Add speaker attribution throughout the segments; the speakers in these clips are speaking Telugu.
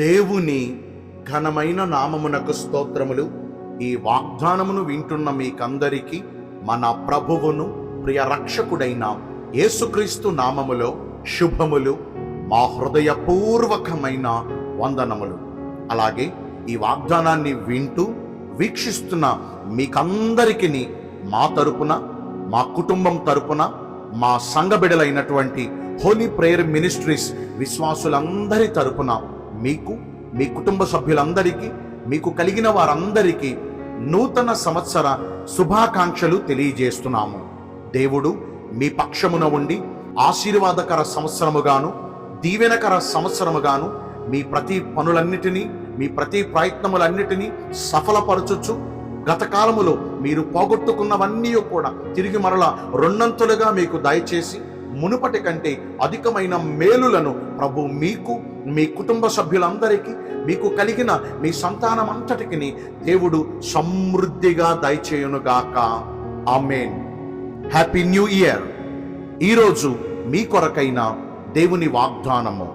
Speaker 1: దేవుని ఘనమైన నామమునకు స్తోత్రములు. ఈ వాగ్దానమును వింటున్న మీకందరికీ మన ప్రభువును ప్రియ రక్షకుడైన యేసుక్రీస్తు నామములో శుభములు మా హృదయపూర్వకమైన వందనములు. అలాగే ఈ వాగ్దానాన్ని వింటూ వీక్షిస్తున్న మీకందరికీ మా తరపున మా కుటుంబం తరపున మా సంఘ బిడలైనటువంటి హోలీ ప్రేయర్ మినిస్ట్రీస్ విశ్వాసులందరి తరపున మీకు మీ కుటుంబ సభ్యులందరికీ మీకు కలిగిన వారందరికీ నూతన సంవత్సర శుభాకాంక్షలు తెలియజేస్తున్నాము. దేవుడు మీ పక్షమున ఉండి ఆశీర్వాదకర సంవత్సరముగాను దీవెనకర సంవత్సరముగాను మీ ప్రతి పనులన్నిటినీ మీ ప్రతి ప్రయత్నములన్నిటినీ సఫలపరచుచు గతకాలములో మీరు పోగొట్టుకున్నవన్నీ కూడా తిరిగి మరలా రెండంతులుగా మీకు దయచేసి మునుపటి కంటే అధికమైన మేలులను ప్రభు మీకు మీ కుటుంబ సభ్యులందరికీ మీకు కలిగిన మీ సంతానం అంతటికి దేవుడు సమృద్ధిగా దయచేయునుగాక. ఆమెన్. Happy new year. ఈరోజు మీ కొరకైన దేవుని వాగ్దానము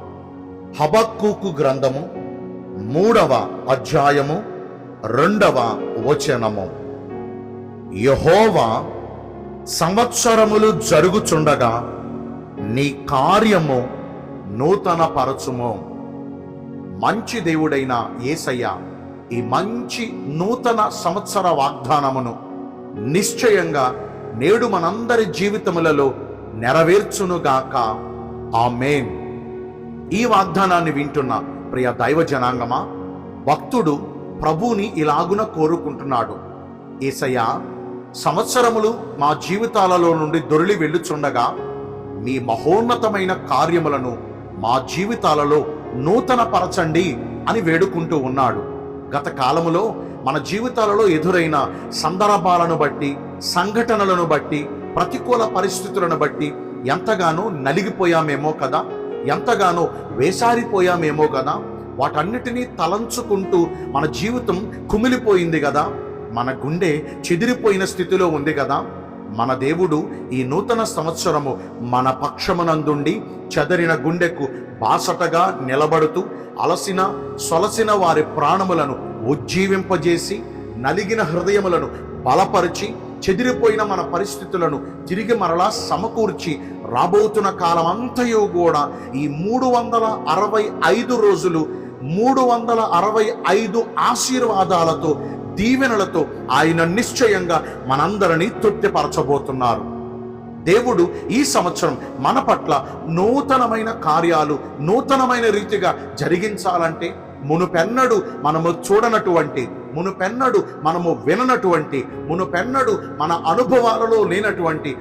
Speaker 1: హబక్కుకు గ్రంథము మూడవ అధ్యాయము రెండవ వచనము. యహోవా సంవత్సరములు జరుగుచుండగా నీ కార్యము నూతన పరచుము మంచి దేవుడైన ఏసయ్య ఈ మంచి నూతన సంవత్సర వాగ్దానమును నిశ్చయంగా నేడు మనందరి జీవితములలో నెరవేర్చునుగాక. ఆమేన్. ఈ వాగ్దానాన్ని వింటున్న ప్రియ దైవ జనాంగమా భక్తుడు ప్రభువుని ఇలాగున కోరుకుంటున్నాడు. ఏసయ్య సంవత్సరములు మా జీవితాలలో నుండి దొరిలి వెళ్ళుచుండగా మీ మహోన్నతమైన కార్యములను మా జీవితాలలో నూతన పరచండి అని వేడుకుంటూ ఉన్నాడు. గత కాలములో మన జీవితాలలో ఎదురైన సందర్భాలను బట్టి సంఘటనలను బట్టి ప్రతికూల పరిస్థితులను బట్టి ఎంతగానో నలిగిపోయామేమో కదా? ఎంతగానో వేసారిపోయామేమో కదా? వాటన్నిటినీ తలంచుకుంటూ మన జీవితం కుమిలిపోయింది కదా? మన గుండె చెదిరిపోయిన స్థితిలో ఉంది కదా? మన దేవుడు ఈ నూతన సంవత్సరము మన పక్షమునందుండి చెదరిన గుండెకు బాసటగా నిలబడుతూ అలసిన సొలసిన వారి ప్రాణములను ఉజ్జీవింపజేసి నలిగిన హృదయములను బలపరిచి చెదిరిపోయిన మన పరిస్థితులను తిరిగి మరలా సమకూర్చి రాబోతున్న కాలమంతయు కూడా ఈ మూడు వందల అరవై ఐదు రోజులు మూడు వందల అరవై ఐదు ఆశీర్వాదాలతో దీవెనలతో ఆయన నిశ్చయంగా మనందరినీ తృప్తిపరచబోతున్నారు. దేవుడు ఈ సంవత్సరం మన పట్ల నూతనమైన కార్యాలు నూతనమైన రీతిగా జరిగించాలంటే మునుపెన్నడు మనము చూడనటువంటి మునుపెన్నడు మనము విననటువంటి మునుపెన్నడు మన అనుభవాలలో లేనటువంటి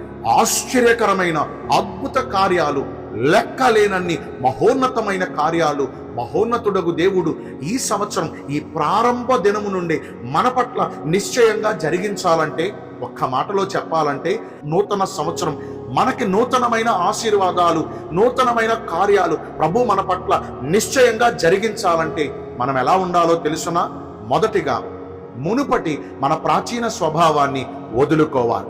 Speaker 1: ఆశ్చర్యకరమైన అద్భుత కార్యాలు లెక్కలేనన్ని మహోన్నతమైన కార్యాలు. మహోన్నతుడగు దేవుడు ఈ సంవత్సరం ఈ ప్రారంభ దినము నుండి మన పట్ల నిశ్చయంగా జరిగించాలంటే ఒక్క మాటలో చెప్పాలంటే నూతన సంవత్సరం మనకి నూతనమైన ఆశీర్వాదాలు నూతనమైన కార్యాలు ప్రభు మన పట్ల నిశ్చయంగా జరిగించాలంటే మనం ఎలా ఉండాలో తెలుసునా? మొదటిగా మునుపటి మన ప్రాచీన స్వభావాన్ని వదులుకోవాలి.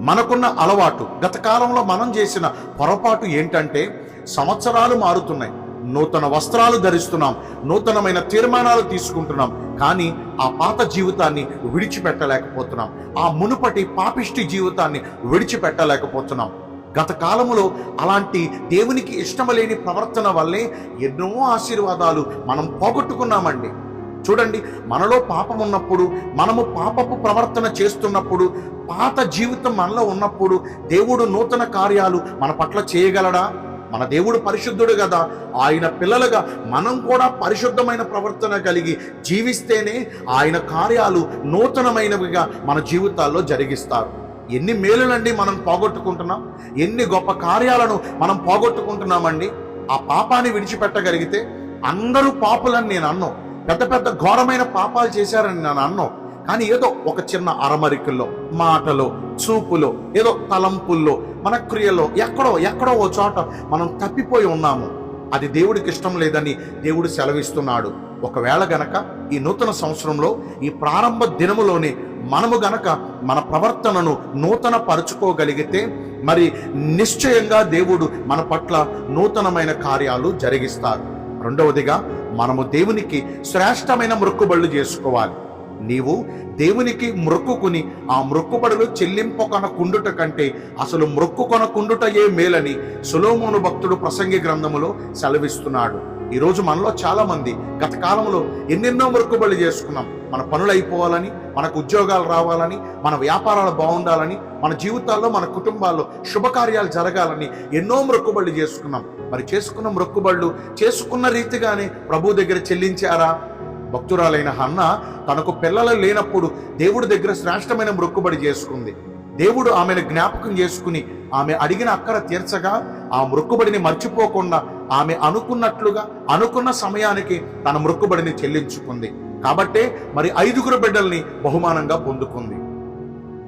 Speaker 1: మనకున్న అలవాటు. గత కాలంలో మనం చేసిన పొరపాటు ఏంటంటే సంవత్సరాలు మారుతున్నాయి. నూతన వస్త్రాలు ధరిస్తున్నాం. నూతనమైన తీర్మానాలు తీసుకుంటున్నాం. కానీ ఆ పాత జీవితాన్ని విడిచిపెట్టలేకపోతున్నాం. ఆ మునుపటి పాపిష్టి జీవితాన్ని విడిచిపెట్టలేకపోతున్నాం. గత కాలములో అలాంటి దేవునికి ఇష్టమలేని ప్రవర్తన వల్లే ఎన్నో ఆశీర్వాదాలు మనం పోగొట్టుకున్నామండి. చూడండి మనలో పాపం ఉన్నప్పుడు మనము పాపపు ప్రవర్తన చేస్తున్నప్పుడు పాత జీవితం మనలో ఉన్నప్పుడు దేవుడు నూతన కార్యాలు మన పట్ల చేయగలడా? మన దేవుడు పరిశుద్ధుడు కదా. ఆయన పిల్లలుగా మనం కూడా పరిశుద్ధమైన ప్రవర్తన కలిగి జీవిస్తేనే ఆయన కార్యాలు నూతనమైనవిగా మన జీవితాల్లో జరిగిస్తారు. ఎన్ని మేలులండి మనం పోగొట్టుకుంటున్నాం? ఎన్ని గొప్ప కార్యాలను మనం పోగొట్టుకుంటున్నామండి? ఆ పాపాన్ని విడిచిపెట్టగలిగితే అందరూ పాపులని నేను అన్నాను పెద్ద పెద్ద ఘోరమైన పాపాలు చేశారని నేను అన్నాం కానీ ఏదో ఒక చిన్న అరమరికల్లో మాటలో చూపులో ఏదో తలంపుల్లో మన క్రియలో ఎక్కడో ఎక్కడో ఓ చోట మనం తప్పిపోయి ఉన్నాము. అది దేవుడికి ఇష్టం లేదని దేవుడు సెలవిస్తున్నాడు. ఒకవేళ గనక ఈ నూతన సంవత్సరంలో ఈ ప్రారంభ దినములోనే మనము గనక మన ప్రవర్తనను నూతన పరుచుకోగలిగితే మరి నిశ్చయంగా దేవుడు మన పట్ల నూతనమైన కార్యాలు జరిగిస్తారు. రెండవదిగా మనము దేవునికి శ్రేష్టమైన మొక్కుబళ్ళు చేసుకోవాలి. నీవు దేవునికి మొక్కుకుని ఆ మొక్కుబడులు చెల్లింపు కొనకుండుట కంటే అసలు మొక్కుకొన ఏ మేలని సులోమోను భక్తుడు ప్రసంగి గ్రంథములో సెలవిస్తున్నాడు. ఈరోజు మనలో చాలా మంది గత కాలంలో ఎన్నెన్నో మృక్కుబళ్ళు చేసుకున్నాం. మన పనులు అయిపోవాలని మనకు ఉద్యోగాలు రావాలని మన వ్యాపారాలు బాగుండాలని మన జీవితాల్లో మన కుటుంబాల్లో శుభకార్యాలు జరగాలని ఎన్నో మొక్కుబళ్ళు చేసుకున్నాం. మరి చేసుకున్న మొక్కుబళ్ళు చేసుకున్న రీతిగానే ప్రభు దగ్గర చెల్లించారా? భక్తురాలైన హన్న తనకు పిల్లలు లేనప్పుడు దేవుడి దగ్గర శ్రేష్టమైన మొక్కుబడి చేసుకుంది. దేవుడు ఆమెను జ్ఞాపకం చేసుకుని ఆమె అడిగిన అక్కడ తీర్చగా ఆ మొక్కుబడిని మర్చిపోకుండా ఆమె అనుకున్నట్లుగా అనుకున్న సమయానికి తన మొక్కుబడిని చెల్లించుకుంది. కాబట్టే మరి ఐదుగురు బిడ్డల్ని బహుమానంగా పొందుకుంది.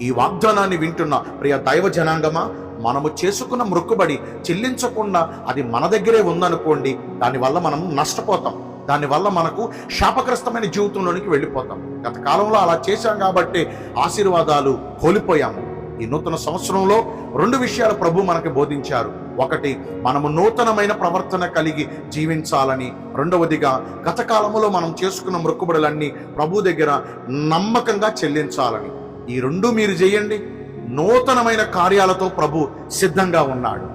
Speaker 1: ఈ వాగ్దానాన్ని వింటున్న ప్రియ దైవ జనాంగమా మనము చేసుకున్న మొక్కుబడి చెల్లించకుండా అది మన దగ్గరే ఉందనుకోండి దానివల్ల మనం నష్టపోతాం. దానివల్ల మనకు శాపగ్రస్తమైన జీవితంలోనికి వెళ్ళిపోతాం. గత కాలంలో అలా చేశాం కాబట్టి ఆశీర్వాదాలు కోల్పోయాము ఈ నూతన సంవత్సరంలో రెండు విషయాలు ప్రభు మనకు బోధించారు. ఒకటి మనము నూతనమైన ప్రవర్తన కలిగి జీవించాలని. రెండవదిగా గత కాలంలో మనం చేసుకున్న మొక్కుబడులన్నీ ప్రభు దగ్గర నమ్మకంగా చెల్లించాలని. ఈ రెండు మీరు చేయండి. నూతనమైన కార్యాలతో ప్రభు సిద్ధంగా ఉన్నాడు.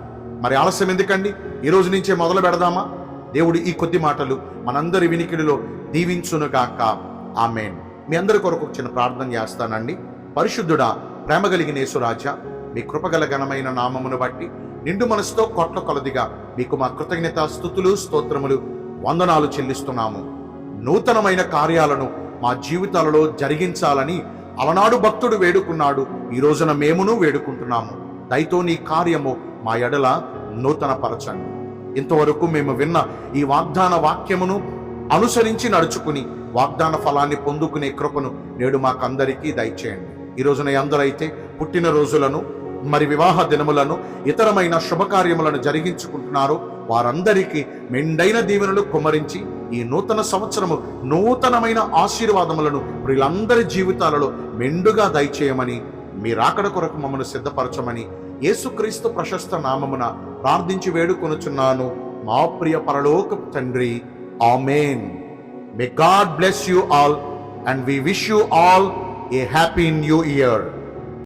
Speaker 1: మరి ఆలస్యం ఎందుకండి? ఈ రోజు నుంచే మొదలు పెడదామా? దేవుడు ఈ కొద్ది మాటలు మనందరి వినికిడిలో దీవించునుగాక ఆమెన్. మీ అందరి కొరకు చిన్న ప్రార్థన చేస్తానండి. పరిశుద్ధుడా ప్రేమ కలిగిన యేసురాజ మీ కృపగల ఘనమైన నామమును బట్టి నిండు మనసుతో కొట్ల కొలదిగా మీకు మా కృతజ్ఞత స్థుతులు స్తోత్రములు వందనాలు చెల్లిస్తున్నాము. నూతనమైన కార్యాలను మా జీవితాలలో జరిగించాలని అలనాడు భక్తుడు వేడుకున్నాడు. ఈ రోజున మేమును వేడుకుంటున్నాము. దయతో నీ కార్యము మా ఎడల నూతనపరచండి. ఇంతవరకు మేము విన్న ఈ వాగ్దాన వాక్యమును అనుసరించి నడుచుకుని వాగ్దాన ఫలాన్ని పొందుకునే కృపను నేడు మాకందరికీ దయచేయండి. ఈ రోజున ఎందరైతే పుట్టిన రోజులను మరి వివాహ దినములను ఇతరమైన శుభకార్యములను జరిగించుకుంటున్నారో. వారందరికీ మెండైన దీవెనలు కుమరించి ఈ నూతన సంవత్సరము నూతనమైన ఆశీర్వాదములను వీళ్ళందరి జీవితాలలో మెండుగా దయచేయమని మీ రాకడ కొరకు మమ్మల్ని సిద్ధపరచమని యేసుక్రీస్తు ప్రశస్త నామమున ప్రార్థించి వేడుకొనుచున్నాను. మా ప్రియ పరలోక తండ్రి amen. May God bless you all and we wish you all a happy new year